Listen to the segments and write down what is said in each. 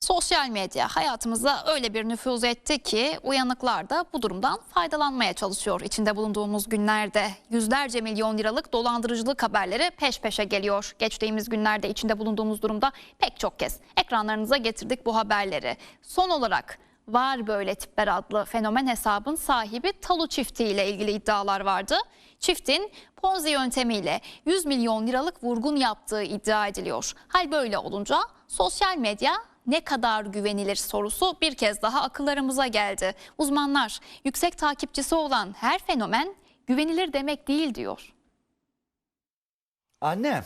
Sosyal medya hayatımıza öyle bir nüfuz etti ki uyanıklar da bu durumdan faydalanmaya çalışıyor. İçinde bulunduğumuz günlerde yüzlerce milyon liralık dolandırıcılık haberleri peş peşe geliyor. Geçtiğimiz günlerde içinde bulunduğumuz durumda pek çok kez ekranlarınıza getirdik bu haberleri. Son olarak Var Böyle Tipler adlı fenomen hesabın sahibi Talu çifti ile ilgili iddialar vardı. Çiftin Ponzi yöntemiyle 100 milyon liralık vurgun yaptığı iddia ediliyor. Hal böyle olunca sosyal medya ne kadar güvenilir sorusu bir kez daha akıllarımıza geldi. Uzmanlar yüksek takipçisi olan her fenomen güvenilir demek değil diyor. Anne.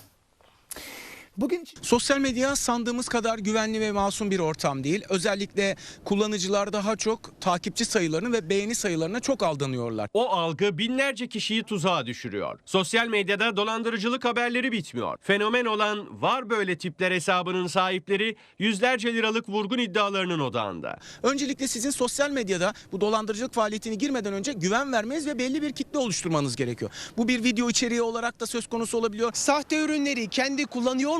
Bugün Sosyal medya sandığımız kadar güvenli ve masum bir ortam değil. Özellikle kullanıcılar daha çok takipçi sayılarını ve beğeni sayılarına çok aldanıyorlar. O algı binlerce kişiyi tuzağa düşürüyor. Sosyal medyada dolandırıcılık haberleri bitmiyor. Fenomen olan var böyle tipler hesabının sahipleri yüzlerce liralık vurgun iddialarının odağında. Öncelikle sizin sosyal medyada bu dolandırıcılık faaliyetine girmeden önce güven vermeniz ve belli bir kitle oluşturmanız gerekiyor. Bu bir video içeriği olarak da söz konusu olabiliyor. Sahte ürünleri kendi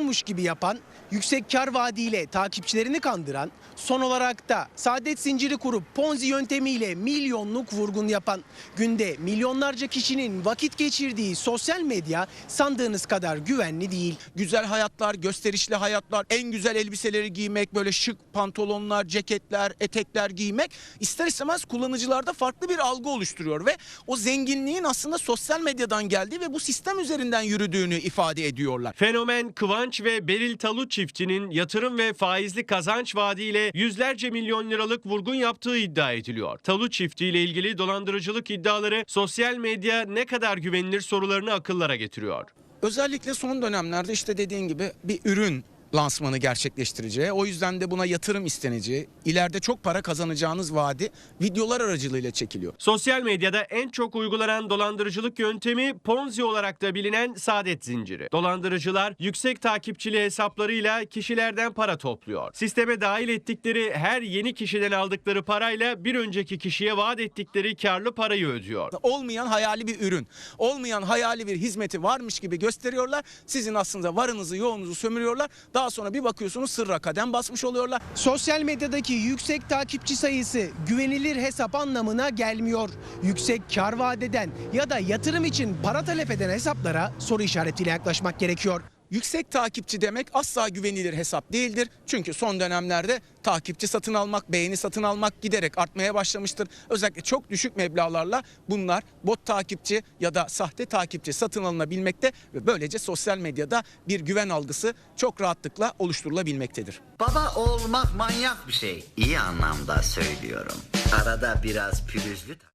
kullanıyormuş gibi yapan, yüksek kar vaadiyle takipçilerini kandıran, son olarak da saadet zinciri kurup Ponzi yöntemiyle milyonluk vurgun yapan, günde milyonlarca kişinin vakit geçirdiği sosyal medya sandığınız kadar güvenli değil. Güzel hayatlar, gösterişli hayatlar, en güzel elbiseleri giymek, böyle şık pantolonlar, ceketler, etekler giymek ister istemez kullanıcılarda farklı bir algı oluşturuyor ve o zenginliğin aslında sosyal medyadan geldiği ve bu sistem üzerinden yürüdüğünü ifade ediyorlar. Fenomen Kıvanç ve Beril Talut çiftinin yatırım ve faizli kazanç vaadiyle yüzlerce milyon liralık vurgun yaptığı iddia ediliyor. Talut çiftiyle ilgili dolandırıcılık iddiaları sosyal medya ne kadar güvenilir sorularını akıllara getiriyor. Özellikle son dönemlerde işte dediğin gibi bir ürün lansmanı gerçekleştireceği, o yüzden de buna yatırım isteneceği, ileride çok para kazanacağınız vaadi videolar aracılığıyla çekiliyor. Sosyal medyada en çok uygulanan dolandırıcılık yöntemi Ponzi olarak da bilinen saadet zinciri. Dolandırıcılar yüksek takipçili hesaplarıyla kişilerden para topluyor. Sisteme dahil ettikleri her yeni kişiden aldıkları parayla bir önceki kişiye vaat ettikleri karlı parayı ödüyor. Olmayan hayali bir ürün, olmayan hayali bir hizmeti varmış gibi gösteriyorlar. Sizin aslında varınızı yoğunuzu sömürüyorlar. Daha sonra bir bakıyorsunuz sırra kadem basmış oluyorlar. Sosyal medyadaki yüksek takipçi sayısı güvenilir hesap anlamına gelmiyor. Yüksek kar vaat eden ya da yatırım için para talep eden hesaplara soru işaretiyle yaklaşmak gerekiyor. Yüksek takipçi demek asla güvenilir hesap değildir. Çünkü son dönemlerde takipçi satın almak, beğeni satın almak giderek artmaya başlamıştır. Özellikle çok düşük meblağlarla bunlar bot takipçi ya da sahte takipçi satın alınabilmekte ve böylece sosyal medyada bir güven algısı çok rahatlıkla oluşturulabilmektedir. Baba olmak manyak bir şey. İyi anlamda söylüyorum. Arada biraz pürüzlü